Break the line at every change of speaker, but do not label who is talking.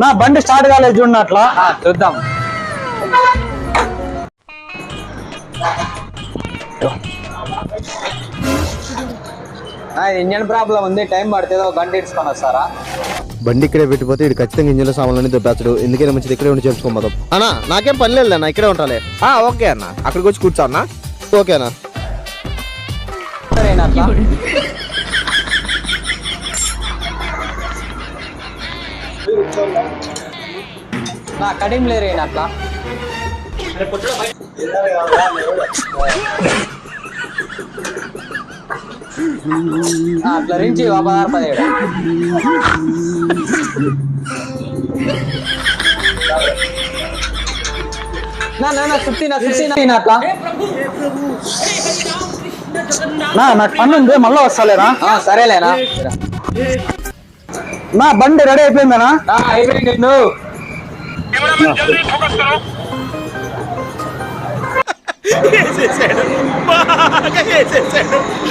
నా బండి స్టార్ట్ కాలేదు చూడండి అట్లా.
ఆ, చూద్దాం. ఇంజన్ ప్రాబ్లం ఉంది టైం పడుతుంది ఒక గంట ఇడ్చుకొని వస్తారా?
బండి ఇక్కడే పెట్టిపోతే ఇటు ఖచ్చితంగా ఇంజిన్ సామాన్లన్నీ దొబ్బేస్తాడు. ఎందుకైనా మంచిది ఇక్కడే ఉండి చేర్చుకోమదాం అన్నా నాకేం పని లేదు అన్న ఇక్కడే ఉంటాలే.
ఆ, ఓకే అన్న. అక్కడికి వచ్చి కూర్చో అన్న.
ఓకేనా
సరేనా నా కడిం లేరేనా అట్లా ఆ, అట్లా రించి ఒక పదహారు పదిహేడు నా నా నా సుత్తి నా సుత్తి నా అట్లా
నా నాకు పని ఉంది మళ్ళీ వస్తాలేనా
ఆ, సరేలేనా
నా బండి రెడీ అయిపోయిందనా?
అయిపోయింది